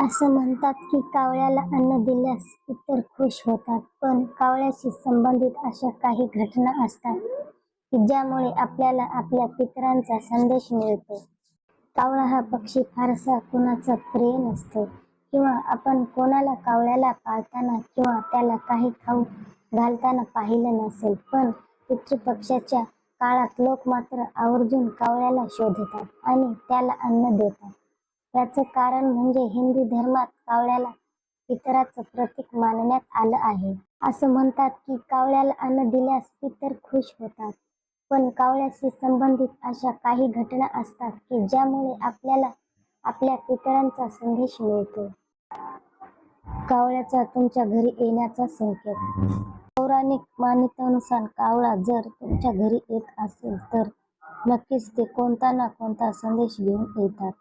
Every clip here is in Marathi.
असं म्हणतात की कावळ्याला अन्न दिल्यास इतर खुश होतात पण कावळ्याशी संबंधित अशा काही घटना असतात की ज्यामुळे आपल्याला आपल्या पितरांचा संदेश मिळतो. कावळा हा पक्षी फारसा कुणाचा प्रिय नसतो किंवा आपण कोणाला कावळ्याला पाळताना किंवा त्याला काही खाऊ घालताना पाहिलं नसेल पण पितृपक्षाच्या काळात लोक मात्र आवर्जून कावळ्याला शोधतात आणि त्याला अन्न देतात. याचं कारण म्हणजे हिंदू धर्मात कावळ्याला पितराचं प्रतीक मानण्यात आलं आहे. असं म्हणतात की कावळ्याला अन्न दिल्यास पितर खुश होतात. पण कावळ्याशी संबंधित अशा काही घटना असतात की ज्यामुळे आपल्याला आपल्या पितरांचा संदेश मिळतो. कावळ्याचा तुमच्या घरी येण्याचा संकेत. पौराणिक मान्यतेनुसार कावळा जर तुमच्या घरी येत असेल तर नक्कीच ते कोणता ना कोणता संदेश घेऊन येतात.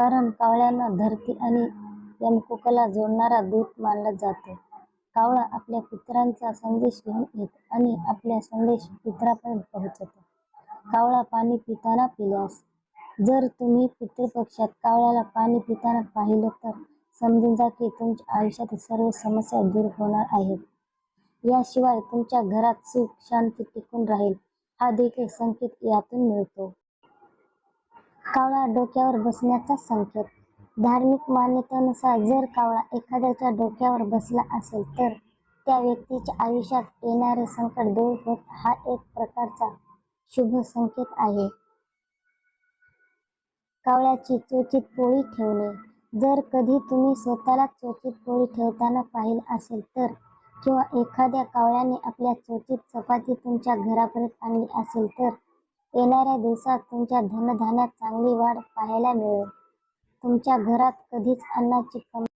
कारण कावळ्यांना धरती आणि यमकुकला जोडणारा दूत मानला जातो. कावळा आपल्या पित्रांचा संदेश घेऊन येत आणि आपल्या संदेश पित्रापर्यंत पोहोचतो. कावळा पाणी पिताना पिल्यास जर तुम्ही पितृपक्षात कावळ्याला पाणी पिताना पाहिलं तर समजून जा की तुमच्या आयुष्यातील सर्व समस्या दूर होणार आहेत. याशिवाय तुमच्या घरात सुख शांती टिकून राहील. हा देखील संकेत यातून मिळतो. कावळा डोक्यावर बसण्याचा संकेत. धार्मिक मान्यतेनुसार जर कावळा एखाद्याच्या डोक्यावर बसला असेल तर त्या व्यक्तीच्या आयुष्यात येणारे संकट दूर होत हा एक प्रकारचा शुभ संकेत आहे. कावळ्याची चोचीत पोळी ठेवणे. जर कधी तुम्ही स्वतःला चोचीत पोळी ठेवताना पाहिलं असेल तर किंवा एखाद्या कावळ्याने आपल्या चोचीत चपाती तुमच्या घरापर्यंत आणली असेल तर येणाऱ्या दिवसात तुमच्या धनधान्यात चांगली वाढ पाहायला मिळेल. तुमच्या घरात कधीच अन्नाची कमी